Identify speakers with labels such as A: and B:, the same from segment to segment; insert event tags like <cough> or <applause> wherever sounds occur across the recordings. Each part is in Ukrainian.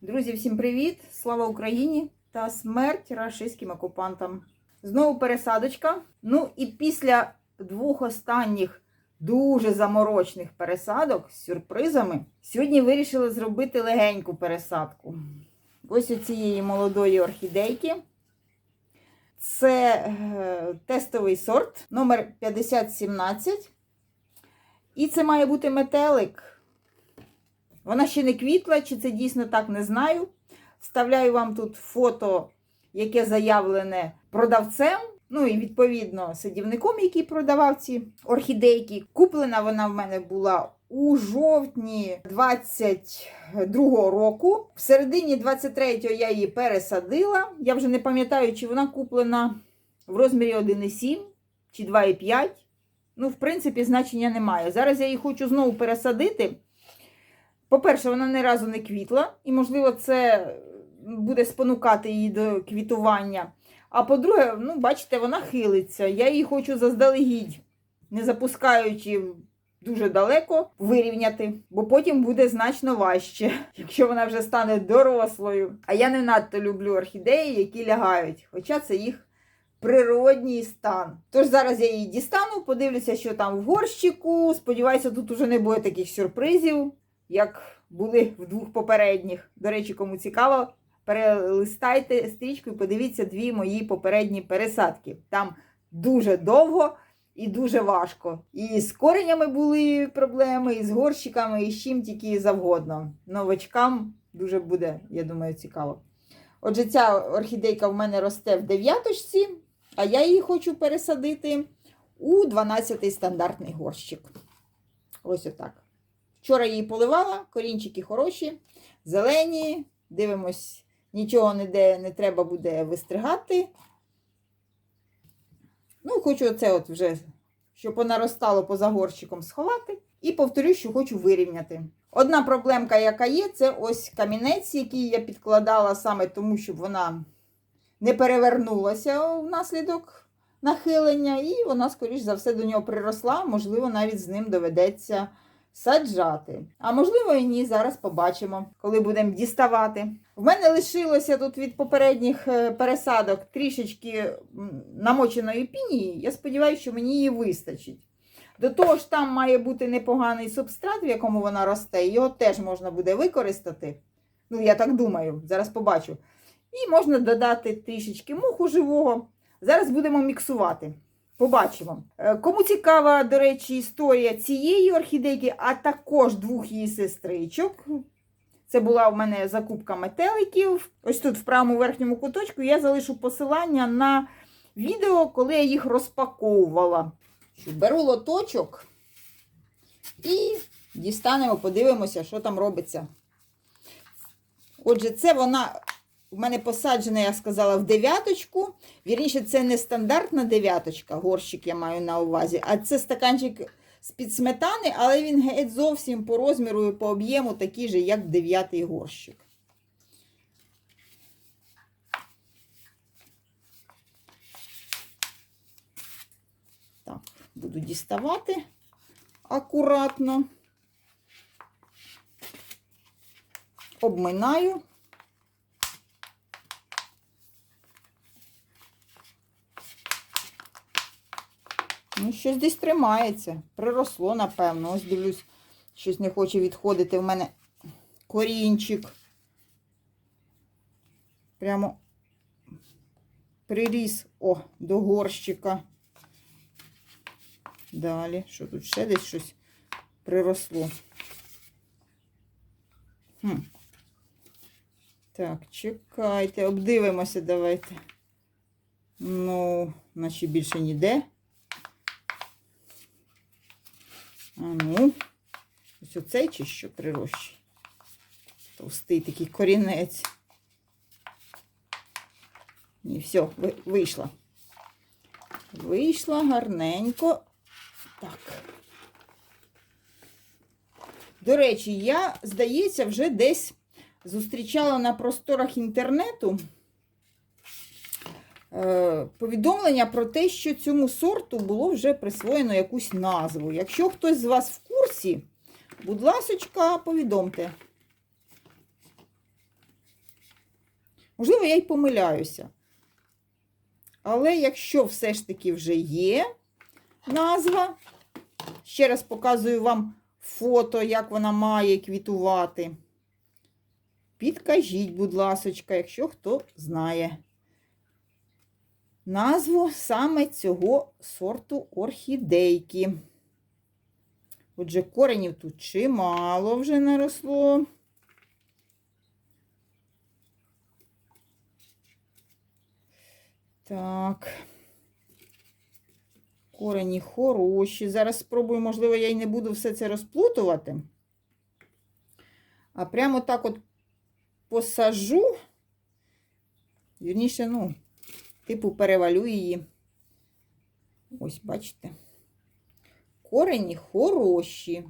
A: Друзі, всім привіт! Слава Україні та смерть рашистським окупантам. Знову пересадочка. Ну і після двох останніх дуже заморочних пересадок з сюрпризами, сьогодні вирішили зробити легеньку пересадку. Ось у цієї молодої орхідейки. Це е, тестовий сорт номер 5017. І це має бути метелик. Вона ще не квітла, чи це дійсно так, не знаю. Вставляю вам тут фото, яке заявлене продавцем. Ну і відповідно садівником, який продавав ці орхідейки. Куплена вона в мене була у жовтні 22-го року. В середині 23-го я її пересадила. Я вже не пам'ятаю, чи вона куплена в розмірі 1,7 чи 2,5. Ну, в принципі, значення немає. Зараз я її хочу знову пересадити. По-перше, вона ні разу не квітла, і, можливо, це буде спонукати її до квітування. А по-друге, ну, бачите, вона хилиться. Я її хочу заздалегідь, не запускаючи дуже далеко, вирівняти, бо потім буде значно важче, <laughs> якщо вона вже стане дорослою. А я не надто люблю орхідеї, які лягають, хоча це їх природній стан. Тож зараз я її дістану, подивлюся, що там в горщику. Сподіваюся, тут уже не буде таких сюрпризів як були в двох попередніх. До речі, кому цікаво, перелистайте стрічку і подивіться дві мої попередні пересадки. Там дуже довго і дуже важко. І з коренями були проблеми, і з горщиками, і з чим тільки завгодно. Новачкам дуже буде, я думаю, цікаво. Отже, ця орхідейка в мене росте в дев'яточці, а я її хочу пересадити у 12-й стандартний горщик. Ось отак. Вчора її поливала, корінчики хороші, зелені. Дивимось, нічого ніде не треба буде вистригати. Ну, хочу оце от вже, щоб вона розстала поза горщиком сховати. І повторю, що хочу вирівняти. Одна проблемка, яка є, це ось камінець, який я підкладала саме тому, щоб вона не перевернулася внаслідок нахилення, і вона, скоріш за все, до нього приросла, можливо, навіть з ним доведеться саджати. А можливо, і ні, зараз побачимо, коли будемо діставати. В мене лишилося тут від попередніх е, пересадок трішечки намоченої пінії. Я сподіваюся, що мені її вистачить. До того ж, там має бути непоганий субстрат, в якому вона росте, його теж можна буде використати. Ну, я так думаю, зараз побачу. І можна додати трішечки муху живого. Зараз будемо міксувати. Побачимо. Е, Кому цікава, до речі, історія цієї орхідейки, а також двох її сестричок. Це була у мене закупка метеликів. Ось тут, в правому верхньому куточку, я залишу посилання на відео, коли я їх розпаковувала. Беру лоточок і дістанемо, подивимося, що там робиться. Отже, це вона у мене посаджена, я сказала, в дев'яточку. Вірніше, це не стандартна дев'яточка, горщик я маю на увазі, а це стаканчик з-під сметани, але він геть зовсім по розміру і по об'єму такий же, як дев'ятий горщик. Так, буду діставати акуратно. Обминаю. Ну, щось десь тримається. Приросло, напевно. Ось дивлюсь, щось не хоче відходити в мене корінчик. Прямо приріс о, до горщика. Далі, що тут ще десь щось приросло. Хм. Так, чекайте, обдивимося, давайте. Ну, наче більше ніде. А ну, ось оцей чи що прирощий. Товстий такий корінець. І все, вийшла. Вийшла гарненько. Так. До речі, я, здається, вже десь зустрічала на просторах інтернету повідомлення про те, що цьому сорту було вже присвоєно якусь назву. Якщо хтось з вас в курсі, будь ласочка, повідомте. Можливо, я й помиляюся. Але якщо все ж таки вже є назва, ще раз показую вам фото, як вона має квітувати. Підкажіть, будь ласочка, якщо хто знає назву саме цього сорту орхідейки. Отже, коренів тут чимало вже наросло. Так. Корені хороші. Зараз спробую, можливо, я й не буду все це розплутувати. А прямо так от посажу. Вірніше, ну, типу, перевалю її. Ось, бачите. Корені хороші.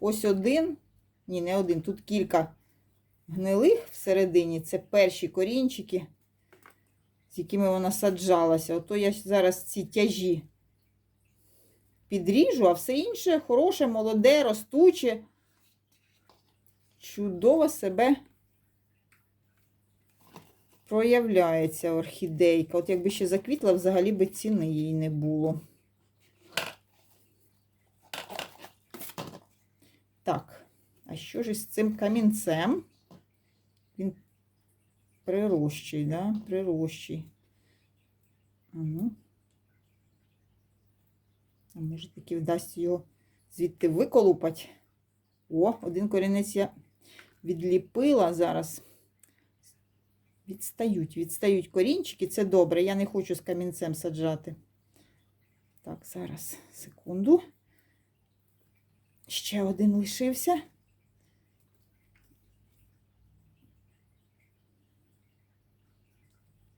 A: Ось один. Ні, не один. Тут кілька гнилих всередині. Це перші корінчики, з якими вона саджалася. Ото я зараз ці тяжі підріжу, а все інше хороше, молоде, ростуче. Чудово себе проявляється орхідейка. От якби ще заквітла, взагалі би ціни їй не було. Так, а що ж із цим камінцем? Він прирощий, да? Прирощий. Ну. А може таки вдасться його звідти виколупати. О, один корінець я відліпила зараз. Відстають, відстають корінчики. Це добре. Я не хочу з камінцем саджати. Так, зараз, секунду. Ще один лишився.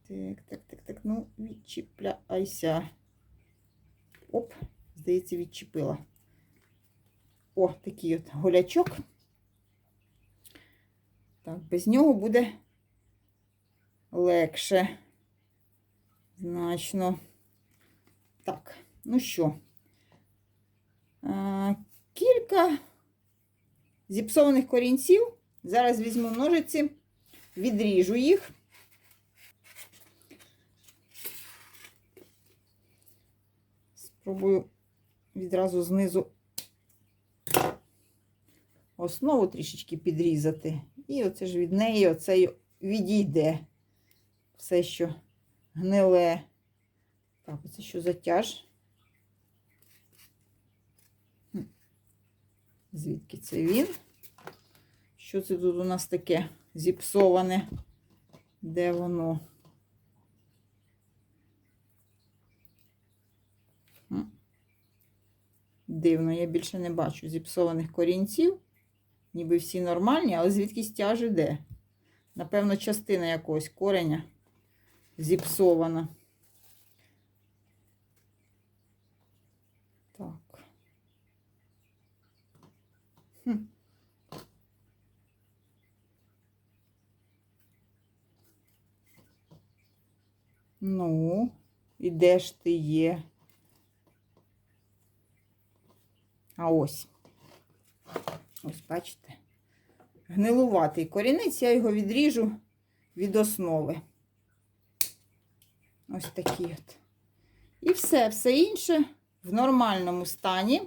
A: Так, так, так, так. Ну, відчіпляйся. Оп, здається, відчепила. О, такий от голячок. Так, без нього буде легше. Значно. Так, ну що, а, кілька зіпсованих корінців. Зараз візьму ножиці, відріжу їх. Спробую відразу знизу основу трішечки підрізати. І оце ж від неї оце відійде все, що гниле. Так, оце що затяж. Звідки це він? Що це тут у нас таке зіпсоване? Де воно? Дивно, я більше не бачу зіпсованих корінців. Ніби всі нормальні, але звідки стяж іде? Напевно, частина якогось кореня зіпсована. Так. Хм. Ну, і де ж ти є? А ось. Ось, бачите, гнилуватий корінець, я його відріжу від основи. Ось такий от. І все, все інше в нормальному стані.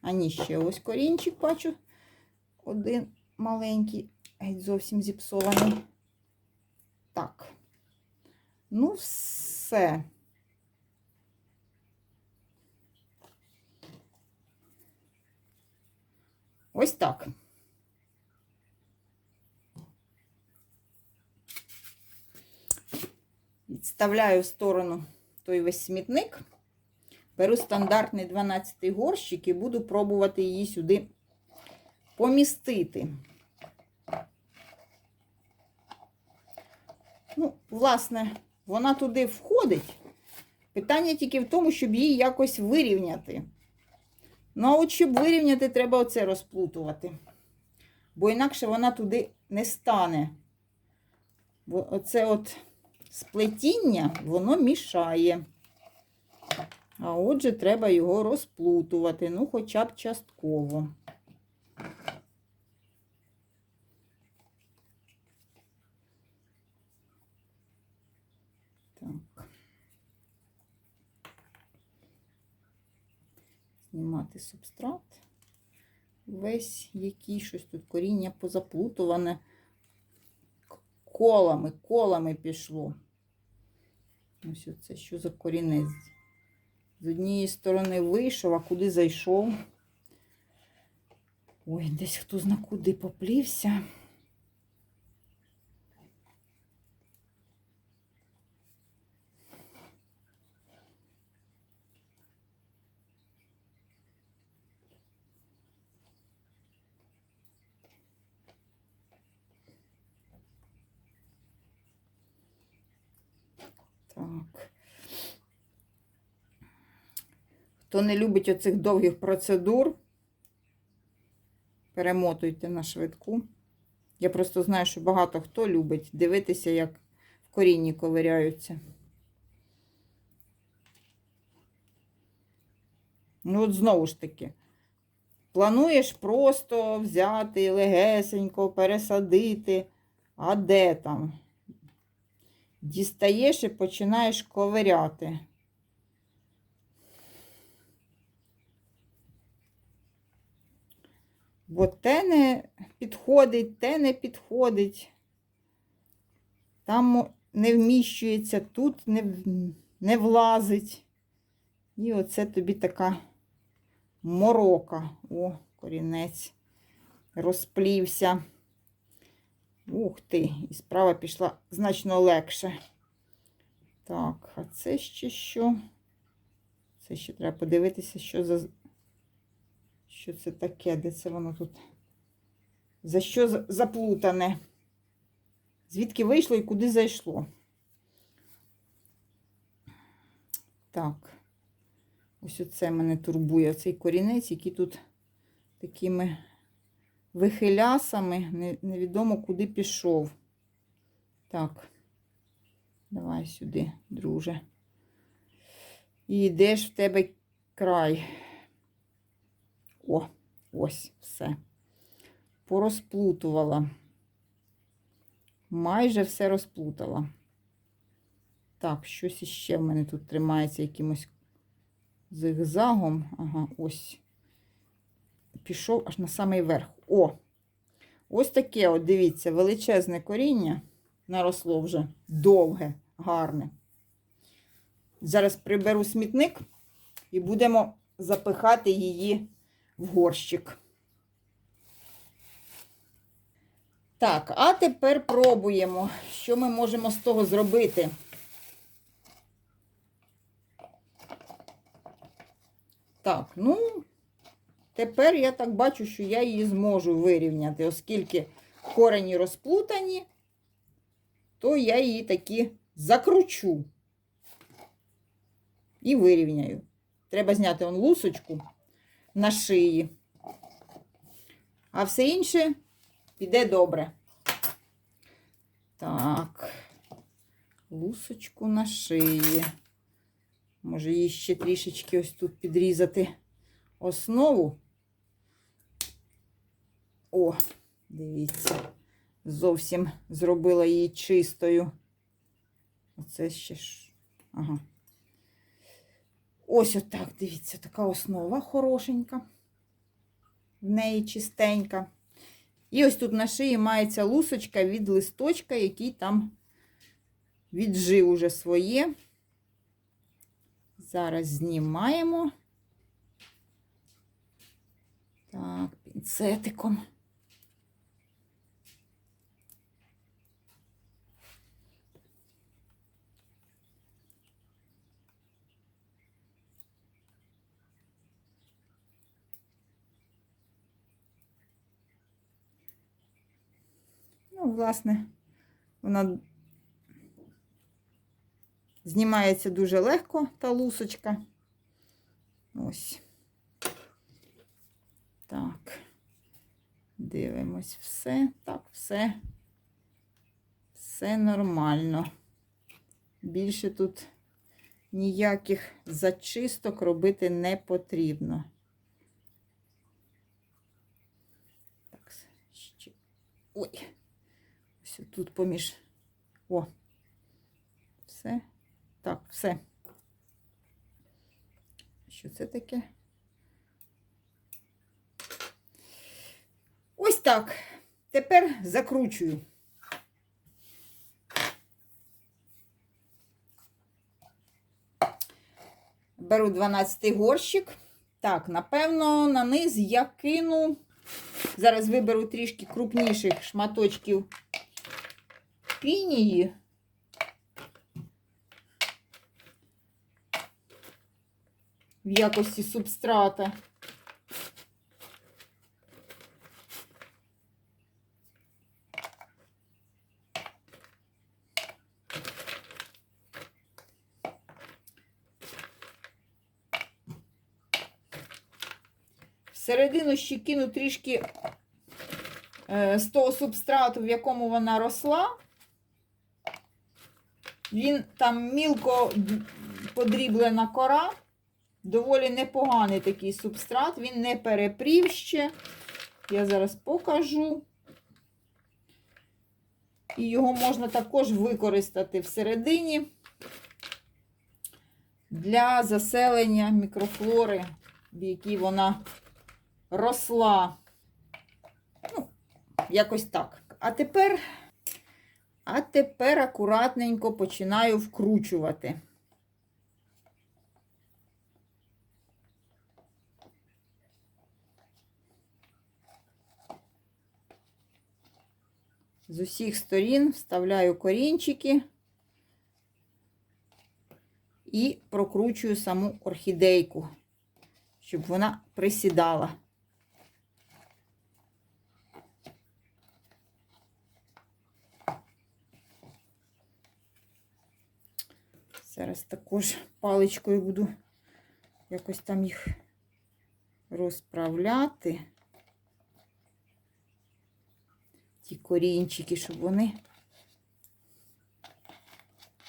A: А ні, ще ось корінчик бачу. Один маленький, геть зовсім зіпсований. Так. Ну, все. Ось так. Відставляю в сторону той весь смітник. Беру стандартний 12 горщик і буду пробувати її сюди помістити. Ну, власне, вона туди входить. Питання тільки в тому, щоб її якось вирівняти. Ну, а от щоб вирівняти, треба оце розплутувати. Бо інакше вона туди не стане. Бо оце от сплетіння, воно мішає. А отже, треба його розплутувати, ну, хоча б частково. Так. Знімати субстрат. Весь який щось тут коріння позаплутуване. Колами, колами пішло. Ось оце що за корінець. З однієї сторони вийшов, а куди зайшов. Ой, десь хто зна куди поплівся. Так. Хто не любить оцих довгих процедур, перемотуйте на швидку. Я просто знаю, що багато хто любить дивитися, як в корінні ковиряються. Ну, от знову ж таки, плануєш просто взяти легесенько, пересадити, а де там? Дістаєш і починаєш ковиряти. Бо те не підходить, те не підходить. Там не вміщується, тут не, не влазить. І оце тобі така морока. О, корінець розплівся. Ух ти, і справа пішла значно легше. Так, а це ще що? Це ще треба подивитися, що за. Що це таке? Де це воно тут? За що заплутане? Звідки вийшло і куди зайшло? Так. Ось оце мене турбує, цей корінець, який тут такими вихилясами, невідомо куди пішов. Так, давай сюди, друже. І де ж в тебе край? О, ось все. Порозплутувала. Майже все розплутала. Так, щось іще в мене тут тримається якимось зигзагом. Ага, ось. Пішов аж на самий верх. О! Ось таке, от, дивіться, величезне коріння наросло вже довге, гарне. Зараз приберу смітник і будемо запихати її в горщик. Так, а тепер пробуємо, що ми можемо з того зробити. Так, ну, тепер я так бачу, що я її зможу вирівняти, оскільки корені розплутані, то я її таки закручу і вирівняю. Треба зняти он лусочку на шиї. А все інше піде добре. Так, лусочку на шиї. Може, її ще трішечки ось тут підрізати основу. О, дивіться, зовсім зробила її чистою. Оце ще ж. Ага. Ось отак, дивіться, така основа хорошенька. В неї чистенька. І ось тут на шиї мається лусочка від листочка, який там віджив уже своє. Зараз знімаємо. Так, пінцетиком. Ну, власне, вона знімається дуже легко, та лусочка. Ось. Так. Дивимось все. Так, все. Все нормально. Більше тут ніяких зачисток робити не потрібно. Так, ще. Ой. Ось тут поміж. О. Все. Так, все. Що це таке? Ось так. Тепер закручую. Беру 12 горщик. Так, напевно, на низ я кину. Зараз виберу трішки крупніших шматочків пінії. В якості субстрата. Всередину ще кину трішки е, з того субстрату, в якому вона росла. Він там мілко подріблена кора. Доволі непоганий такий субстрат, він не перепрів ще. Я зараз покажу. І його можна також використати всередині для заселення мікрофлори, в якій вона росла. Ну, якось так. А тепер, а тепер акуратненько починаю вкручувати. З усіх сторін вставляю корінчики і прокручую саму орхідейку, щоб вона присідала. Зараз також паличкою буду якось там їх розправляти. Ті корінчики, щоб вони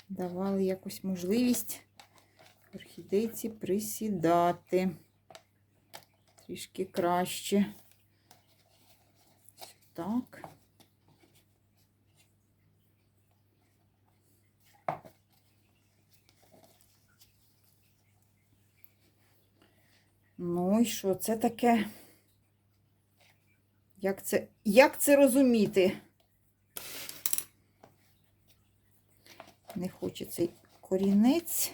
A: давали якось можливість орхідейці присідати трішки краще. Так. Ну і що це таке? Як це, як це розуміти? Не хоче цей корінець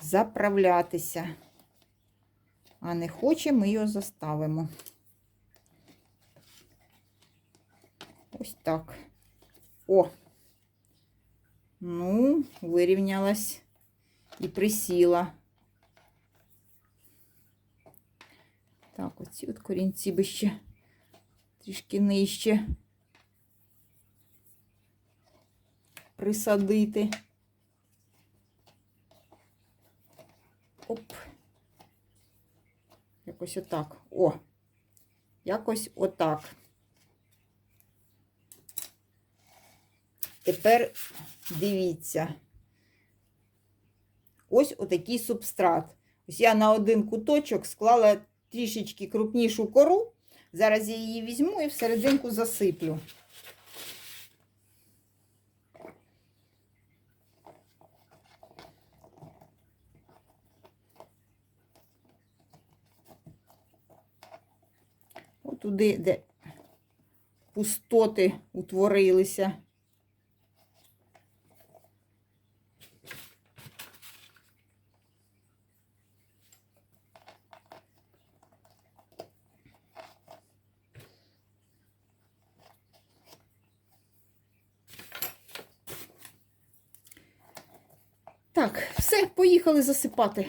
A: заправлятися. А не хоче, ми його заставимо. Ось так. О! Ну, вирівнялась і присіла. Так, оці от корінці би ще трішки нижче присадити. Оп. Якось отак. О, якось отак. Тепер дивіться. Ось отакий субстрат. Ось я на один куточок склала трішечки крупнішу кору. Зараз я її візьму і всерединку засиплю. Отуди, де пустоти утворилися. Так, все, поїхали засипати.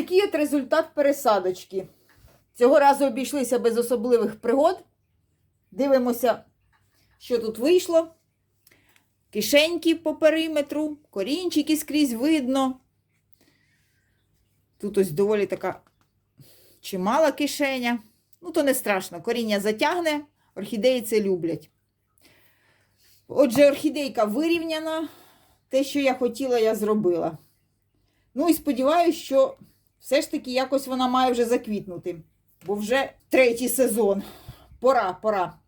A: Такий от результат пересадочки. Цього разу обійшлися без особливих пригод. Дивимося, що тут вийшло. Кишеньки по периметру, корінчики скрізь видно. Тут ось доволі така чимала кишеня. Ну, то не страшно, коріння затягне, орхідеї це люблять. Отже, орхідейка вирівняна. Те, що я хотіла, я зробила. Ну і сподіваюся, що все ж таки якось вона має вже заквітнути. Бо вже третій сезон. Пора, пора.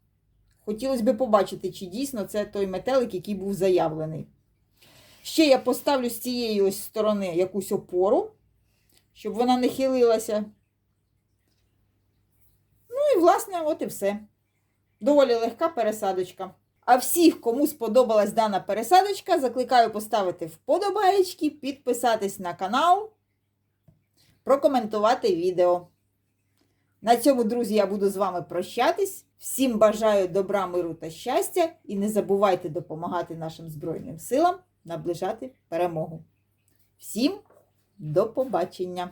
A: Хотілося б побачити, чи дійсно це той метелик, який був заявлений. Ще я поставлю з цієї ось сторони якусь опору, щоб вона не хилилася. Ну і, власне, от і все. Доволі легка пересадочка. А всіх, кому сподобалась дана пересадочка, закликаю поставити вподобаєчки, підписатись на канал, прокоментувати відео. На цьому, друзі, я буду з вами прощатись. Всім бажаю добра, миру та щастя. І не забувайте допомагати нашим Збройним силам наближати перемогу. Всім до побачення!